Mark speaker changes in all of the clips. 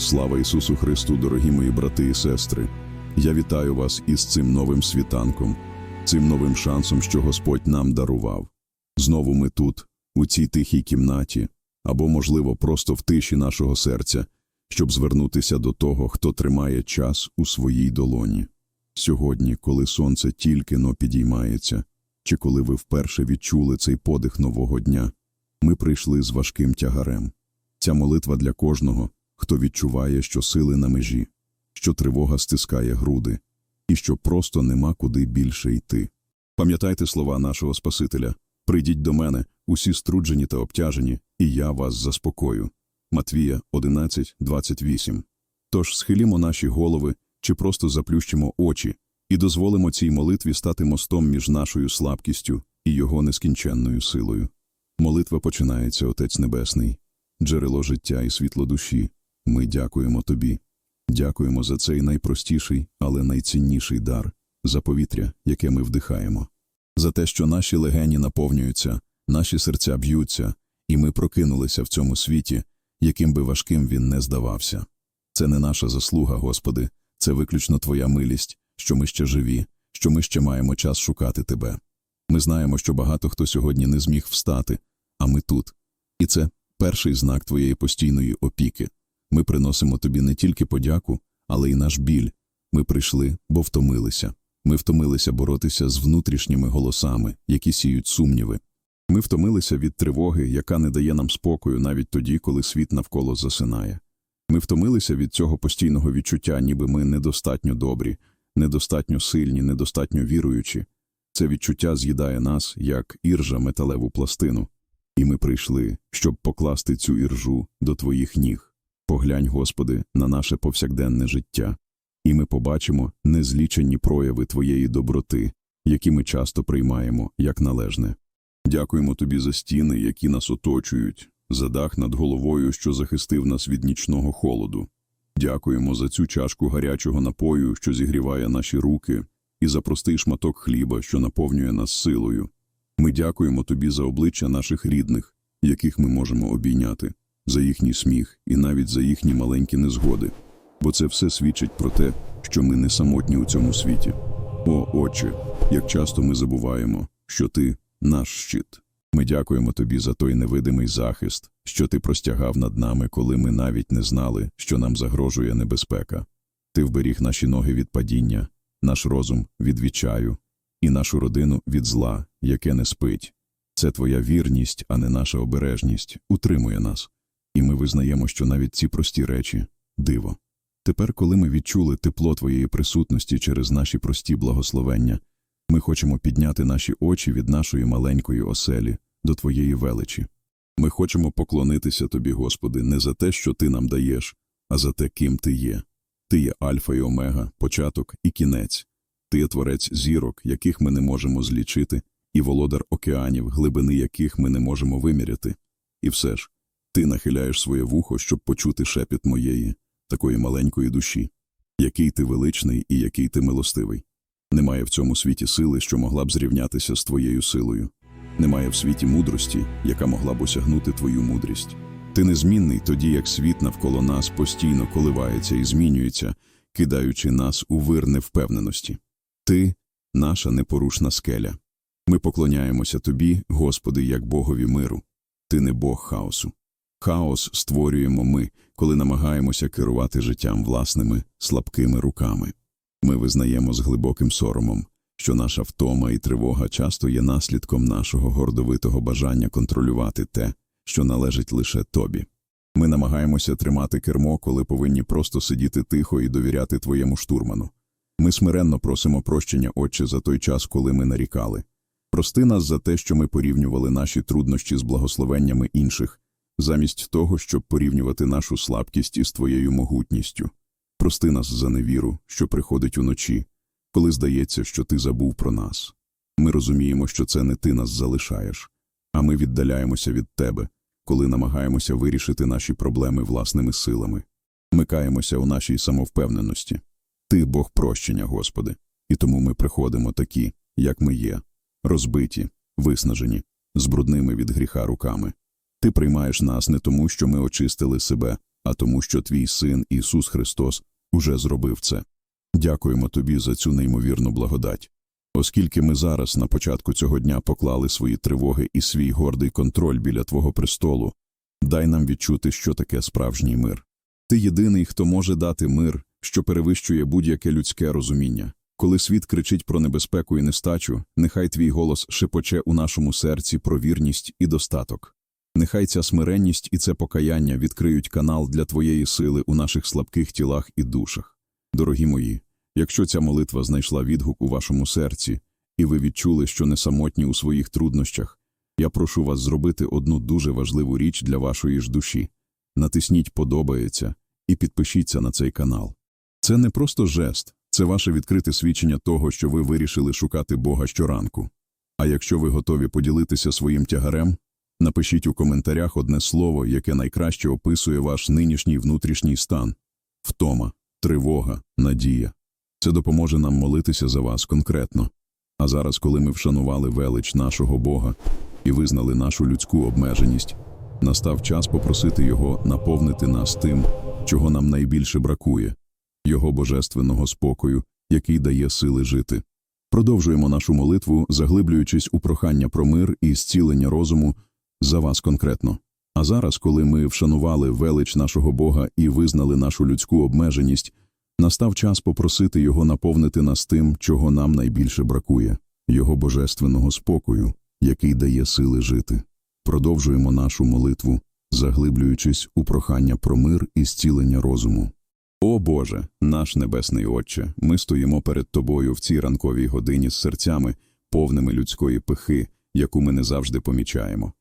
Speaker 1: Слава Ісусу Христу, дорогі мої брати і сестри! Я вітаю вас із цим новим світанком, цим новим шансом, що Господь нам дарував. Знову ми тут, у цій тихій кімнаті, або, можливо, просто в тиші нашого серця, щоб звернутися до того, хто тримає час у своїй долоні. Сьогодні, коли сонце тільки но підіймається, чи коли ви вперше відчули цей подих нового дня, ми прийшли з важким тягарем. Ця молитва для кожного, хто відчуває, що сили на межі, що тривога стискає груди, і що просто нема куди більше йти. Пам'ятайте слова нашого Спасителя «Прийдіть до мене, усі струджені та обтяжені, і я вас заспокою». Матвія 11, 28. Тож схилімо наші голови чи просто заплющимо очі і дозволимо цій молитві стати мостом між нашою слабкістю і його нескінченною силою. Молитва починається, Отець Небесний, джерело життя і світло душі. Ми дякуємо Тобі. Дякуємо за цей найпростіший, але найцінніший дар, за повітря, яке ми вдихаємо, за те, що наші легені наповнюються, наші серця б'ються, і ми прокинулися в цьому світі, яким би важким він не здавався. Це не наша заслуга, Господи, це виключно Твоя милість, що ми ще живі, що ми ще маємо час шукати Тебе. Ми знаємо, що багато хто сьогодні не зміг встати, а ми тут. І це перший знак Твоєї постійної опіки. Ми приносимо Тобі не тільки подяку, але й наш біль. Ми прийшли, бо втомилися. Ми втомилися боротися з внутрішніми голосами, які сіють сумніви. Ми втомилися від тривоги, яка не дає нам спокою навіть тоді, коли світ навколо засинає. Ми втомилися від цього постійного відчуття, ніби ми недостатньо добрі, недостатньо сильні, недостатньо віруючі. Це відчуття з'їдає нас, як іржа металеву пластину. І ми прийшли, щоб покласти цю іржу до Твоїх ніг. Поглянь, Господи, на наше повсякденне життя, і ми побачимо незлічені прояви Твоєї доброти, які ми часто приймаємо як належне. Дякуємо Тобі за стіни, які нас оточують, за дах над головою, що захистив нас від нічного холоду. Дякуємо за цю чашку гарячого напою, що зігріває наші руки, і за простий шматок хліба, що наповнює нас силою. Ми дякуємо Тобі за обличчя наших рідних, яких ми можемо обійняти, за їхній сміх і навіть за їхні маленькі незгоди, бо це все свідчить про те, що ми не самотні у цьому світі. О, Отче, як часто ми забуваємо, що Ти наш щит. Ми дякуємо Тобі за той невидимий захист, що Ти простягав над нами, коли ми навіть не знали, що нам загрожує небезпека. Ти вберіг наші ноги від падіння, наш розум від відчаю, і нашу родину від зла, яке не спить. Це Твоя вірність, а не наша обережність, утримує нас. І ми визнаємо, що навіть ці прості речі диво. Тепер, коли ми відчули тепло Твоєї присутності через наші прості благословення, ми хочемо підняти наші очі від нашої маленької оселі до Твоєї величі. Ми хочемо поклонитися Тобі, Господи, не за те, що Ти нам даєш, а за те, ким Ти є. Ти є Альфа і Омега, початок і кінець. Ти є творець зірок, яких ми не можемо злічити, і володар океанів, глибини яких ми не можемо виміряти. І все ж, ти нахиляєш своє вухо, щоб почути шепіт моєї, такої маленької душі. Який ти величний і який ти милостивий. Немає в цьому світі сили, що могла б зрівнятися з твоєю силою. Немає в світі мудрості, яка могла б осягнути твою мудрість. Ти незмінний тоді, як світ навколо нас постійно коливається і змінюється, кидаючи нас у вир невпевненості. Ти – наша непорушна скеля. Ми поклоняємося Тобі, Господи, як Богові миру. Ти не Бог хаосу. Хаос створюємо ми, коли намагаємося керувати життям власними, слабкими руками. Ми визнаємо з глибоким соромом, що наша втома і тривога часто є наслідком нашого гордовитого бажання контролювати те, що належить лише тобі. Ми намагаємося тримати кермо, коли повинні просто сидіти тихо і довіряти твоєму штурману. Ми смиренно просимо прощення, Отче, за той час, коли ми нарікали. Прости нас за те, що ми порівнювали наші труднощі з благословеннями інших, замість того, щоб порівнювати нашу слабкість із твоєю могутністю. Прости нас за невіру, що приходить уночі, коли здається, що ти забув про нас. Ми розуміємо, що це не ти нас залишаєш, а ми віддаляємося від тебе, коли намагаємося вирішити наші проблеми власними силами. Ми каємося у нашій самовпевненості. Ти Бог прощення, Господи, і тому ми приходимо такі, як ми є, розбиті, виснажені, з брудними від гріха руками. Ти приймаєш нас не тому, що ми очистили себе, а тому, що твій син Ісус Христос уже зробив це. Дякуємо тобі за цю неймовірну благодать. Оскільки ми зараз на початку цього дня поклали свої тривоги і свій гордий контроль біля Твого престолу, дай нам відчути, що таке справжній мир. Ти єдиний, хто може дати мир, що перевищує будь-яке людське розуміння. Коли світ кричить про небезпеку і нестачу, нехай твій голос шепоче у нашому серці про вірність і достаток. Нехай ця смиренність і це покаяння відкриють канал для твоєї сили у наших слабких тілах і душах. Дорогі мої, якщо ця молитва знайшла відгук у вашому серці, і ви відчули, що не самотні у своїх труднощах, я прошу вас зробити одну дуже важливу річ для вашої ж душі. Натисніть «Подобається» і підпишіться на цей канал. Це не просто жест, це ваше відкрите свідчення того, що ви вирішили шукати Бога щоранку. А якщо ви готові поділитися своїм тягарем, напишіть у коментарях одне слово, яке найкраще описує ваш нинішній внутрішній стан – втома, тривога, надія. Це допоможе нам молитися за вас конкретно. А зараз, коли ми вшанували велич нашого Бога і визнали нашу людську обмеженість, настав час попросити Його наповнити нас тим, чого нам найбільше бракує – Його божественного спокою, який дає сили жити. Продовжуємо нашу молитву, заглиблюючись у прохання про мир і зцілення розуму за вас конкретно. А зараз, коли ми вшанували велич нашого Бога і визнали нашу людську обмеженість, настав час попросити Його наповнити нас тим, чого нам найбільше бракує – Його божественного спокою, який дає сили жити. Продовжуємо нашу молитву, заглиблюючись у прохання про мир і зцілення розуму. О Боже, наш Небесний Отче, ми стоїмо перед Тобою в цій ранковій годині з серцями, повними людської пихи, яку ми не завжди помічаємо.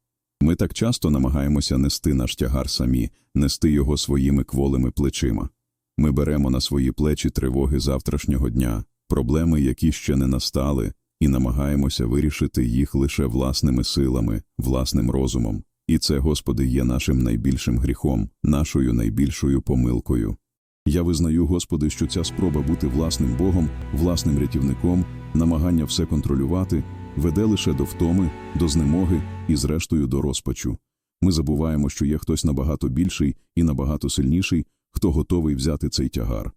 Speaker 1: Ми так часто намагаємося нести наш тягар самі, нести його своїми кволими плечима. Ми беремо на свої плечі тривоги завтрашнього дня, проблеми, які ще не настали, і намагаємося вирішити їх лише власними силами, власним розумом. І це, Господи, є нашим найбільшим гріхом, нашою найбільшою помилкою. Я визнаю, Господи, що ця спроба бути власним Богом, власним рятівником, намагання все контролювати, веде лише до втоми, до знемоги і, зрештою, до розпачу. Ми забуваємо, що є хтось набагато більший і набагато сильніший, хто готовий взяти цей тягар.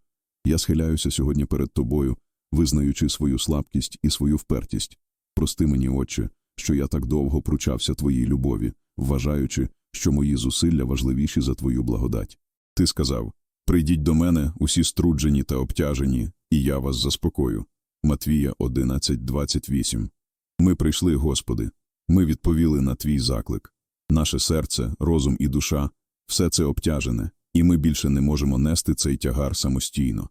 Speaker 1: Я схиляюся сьогодні перед Тобою, визнаючи свою слабкість і свою впертість. Прости мені, Отче, що я так довго пручався Твоїй любові, вважаючи, що мої зусилля важливіші за Твою благодать. Ти сказав, Прийдіть до мене, усі струджені та обтяжені, і я вас заспокою. Матвія 11.28 Ми прийшли, Господи. Ми відповіли на Твій заклик. Наше серце, розум і душа – все це обтяжене, і ми більше не можемо нести цей тягар самостійно.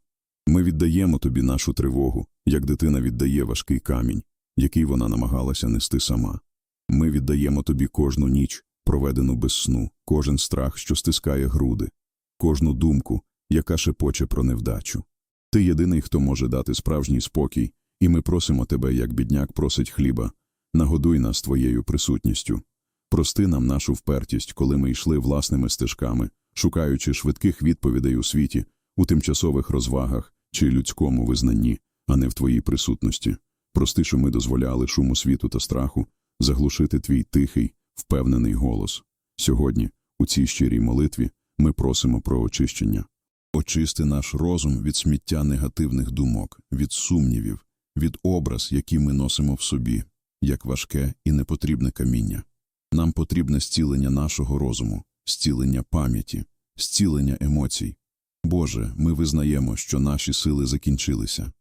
Speaker 1: Ми віддаємо Тобі нашу тривогу, як дитина віддає важкий камінь, який вона намагалася нести сама. Ми віддаємо Тобі кожну ніч, проведену без сну, кожен страх, що стискає груди, кожну думку, яка шепоче про невдачу. Ти єдиний, хто може дати справжній спокій, і ми просимо тебе, як бідняк просить хліба, нагодуй нас твоєю присутністю. Прости нам нашу впертість, коли ми йшли власними стежками, шукаючи швидких відповідей у світі, у тимчасових розвагах чи людському визнанні, а не в твоїй присутності. Прости, що ми дозволяли шуму світу та страху заглушити твій тихий, впевнений голос. Сьогодні, у цій щирій молитві, ми просимо про очищення. Очисти наш розум від сміття негативних думок, від сумнівів, від образ, який ми носимо в собі, як важке і непотрібне каміння. Нам потрібне зцілення нашого розуму, зцілення пам'яті, зцілення емоцій. Боже, ми визнаємо, що наші сили закінчилися.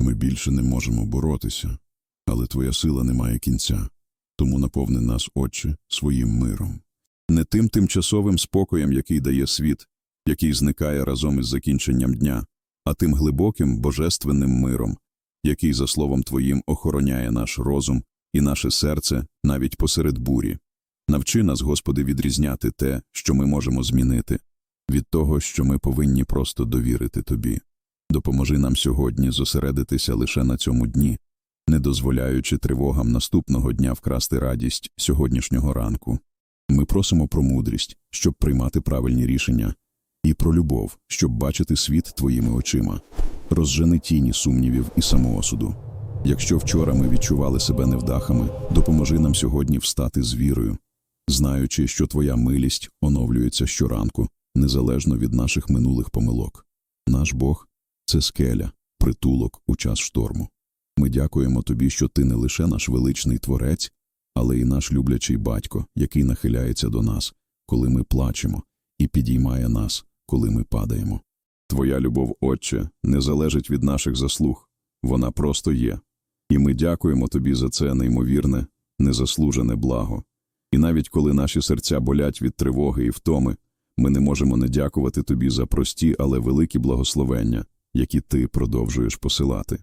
Speaker 1: Ми більше не можемо боротися, але Твоя сила не має кінця. Тому наповни нас, Отче, своїм миром. Не тим тимчасовим спокоєм, який дає світ, який зникає разом із закінченням дня, а тим глибоким божественним миром, який, за словом Твоїм, охороняє наш розум і наше серце навіть посеред бурі. Навчи нас, Господи, відрізняти те, що ми можемо змінити, від того, що ми повинні просто довірити Тобі. Допоможи нам сьогодні зосередитися лише на цьому дні, не дозволяючи тривогам наступного дня вкрасти радість сьогоднішнього ранку. Ми просимо про мудрість, щоб приймати правильні рішення, і про любов, щоб бачити світ твоїми очима. Розжени тіні сумнівів і самоосуду. Якщо вчора ми відчували себе невдахами, допоможи нам сьогодні встати з вірою, знаючи, що твоя милість оновлюється щоранку, незалежно від наших минулих помилок. Наш Бог це скеля, притулок у час шторму. Ми дякуємо тобі, що ти не лише наш величний творець, але й наш люблячий батько, який нахиляється до нас, коли ми плачемо, і підіймає нас, коли ми падаємо. Твоя любов, Отче, не залежить від наших заслуг, вона просто є. І ми дякуємо тобі за це неймовірне, незаслужене благо. І навіть коли наші серця болять від тривоги і втоми, ми не можемо не дякувати тобі за прості, але великі благословення, які ти продовжуєш посилати.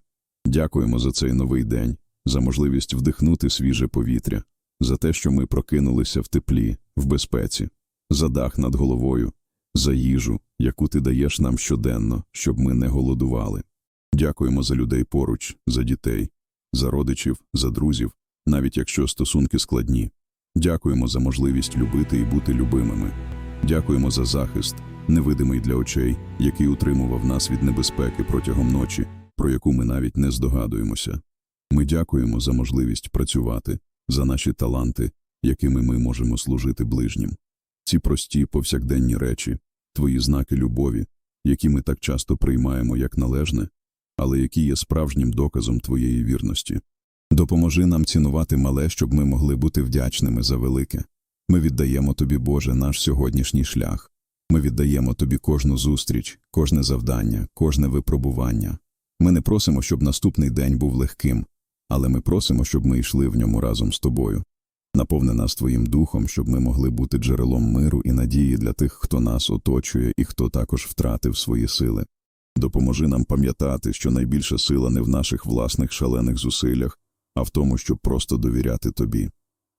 Speaker 1: Дякуємо за цей новий день, за можливість вдихнути свіже повітря, за те, що ми прокинулися в теплі, в безпеці, за дах над головою, за їжу, яку ти даєш нам щоденно, щоб ми не голодували. Дякуємо за людей поруч, за дітей, за родичів, за друзів, навіть якщо стосунки складні. Дякуємо за можливість любити і бути любимими. Дякуємо за захист, невидимий для очей, який утримував нас від небезпеки протягом ночі, про яку ми навіть не здогадуємося. Ми дякуємо за можливість працювати, за наші таланти, якими ми можемо служити ближнім. Ці прості повсякденні речі, твої знаки любові, які ми так часто приймаємо як належне, але які є справжнім доказом твоєї вірності. Допоможи нам цінувати мале, щоб ми могли бути вдячними за велике. Ми віддаємо тобі, Боже, наш сьогоднішній шлях. Ми віддаємо тобі кожну зустріч, кожне завдання, кожне випробування. Ми не просимо, щоб наступний день був легким, але ми просимо, щоб ми йшли в ньому разом з тобою. Наповни нас твоїм духом, щоб ми могли бути джерелом миру і надії для тих, хто нас оточує і хто також втратив свої сили. Допоможи нам пам'ятати, що найбільша сила не в наших власних шалених зусиллях, а в тому, щоб просто довіряти тобі.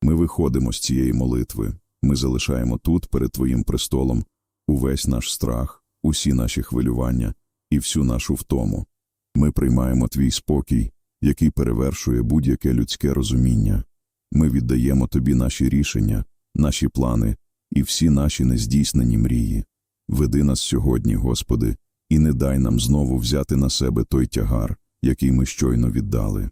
Speaker 1: Ми виходимо з цієї молитви, ми залишаємо тут, перед Твоїм престолом, увесь наш страх, усі наші хвилювання і всю нашу втому. Ми приймаємо Твій спокій, який перевершує будь-яке людське розуміння. Ми віддаємо Тобі наші рішення, наші плани і всі наші нездійснені мрії. Веди нас сьогодні, Господи, і не дай нам знову взяти на себе той тягар, який ми щойно віддали.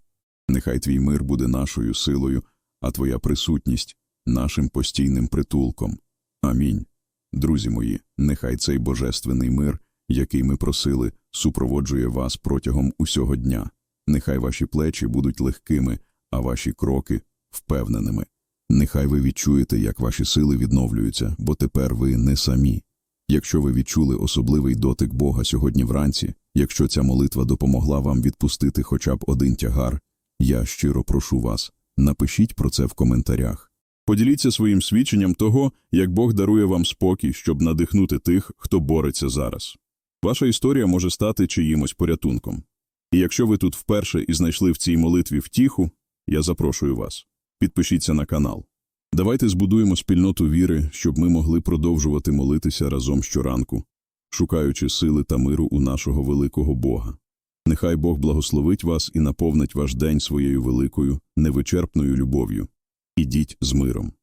Speaker 1: Нехай Твій мир буде нашою силою, а Твоя присутність нашим постійним притулком. Амінь. Друзі мої, нехай цей божественний мир, який ми просили, супроводжує вас протягом усього дня. Нехай ваші плечі будуть легкими, а ваші кроки впевненими. Нехай ви відчуєте, як ваші сили відновлюються, бо тепер ви не самі. Якщо ви відчули особливий дотик Бога сьогодні вранці, якщо ця молитва допомогла вам відпустити хоча б один тягар, я щиро прошу вас, напишіть про це в коментарях. Поділіться своїм свідченням того, як Бог дарує вам спокій, щоб надихнути тих, хто бореться зараз. Ваша історія може стати чиїмось порятунком. І якщо ви тут вперше і знайшли в цій молитві втіху, я запрошую вас. Підпишіться на канал. Давайте збудуємо спільноту віри, щоб ми могли продовжувати молитися разом щоранку, шукаючи сили та миру у нашого великого Бога. Нехай Бог благословить вас і наповнить ваш день своєю великою, невичерпною любов'ю. Ідіть з миром.